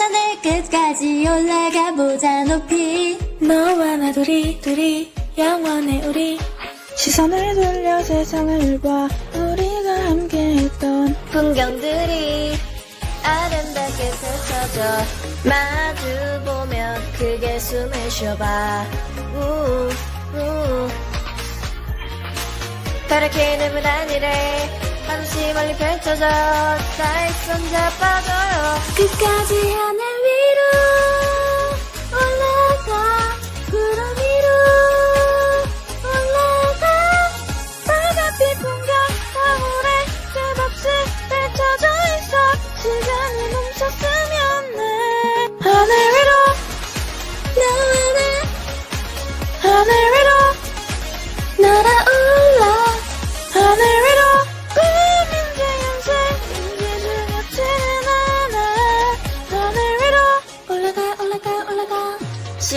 하늘 끝까지 올라가 보자 높이. 너와 나 둘이 둘이 영원해 우리. 시선을 돌려 세상을 봐. 우리가 함께했던 풍경들이 아름답게 펼쳐져. 마주 보면 크게 숨을 쉬어봐. 우, 우. 파랗게 넓은 하늘에 멀리 펼쳐져 나의 손잡아줘요 끝까지 하늘 위로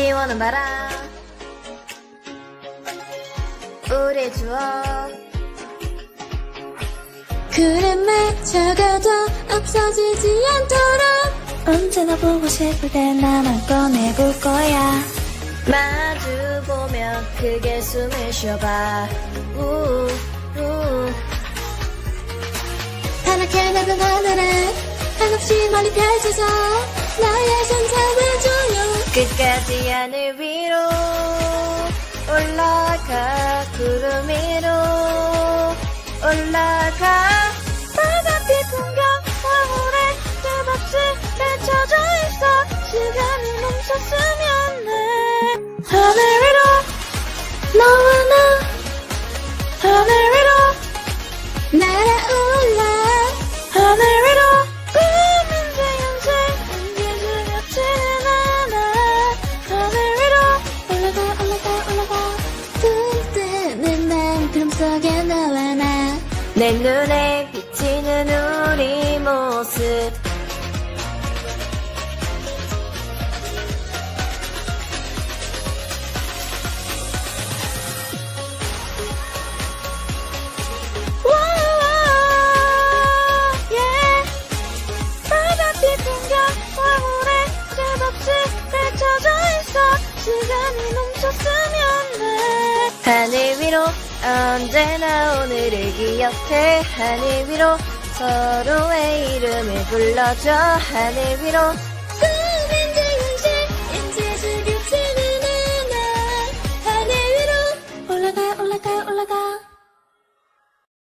시원한 바람 우리 추억 구름에 적어도 없어지지 않도록 언제나 보고 싶을 때 나만 꺼내볼 거야. 마주 보면 크게 숨을 쉬어봐. 우, 우. 파랗게 넓은 하늘에 한없이 멀리 펼쳐져 나의 손 잡아줘요 끝까지 하늘 위로 올라가 구름 위로 올라가 빨간빛 풍경 서울에 끝없이 펼쳐져 있어 시간이 멈췄으면 해 하늘 위로 너와 내 눈에 비치는 우리 모습. 예. 시간이 멈췄으면 해 하늘 위로 언제나 오늘을 기억해. 하늘 위로 서로의 이름을 불러줘. 하늘 위로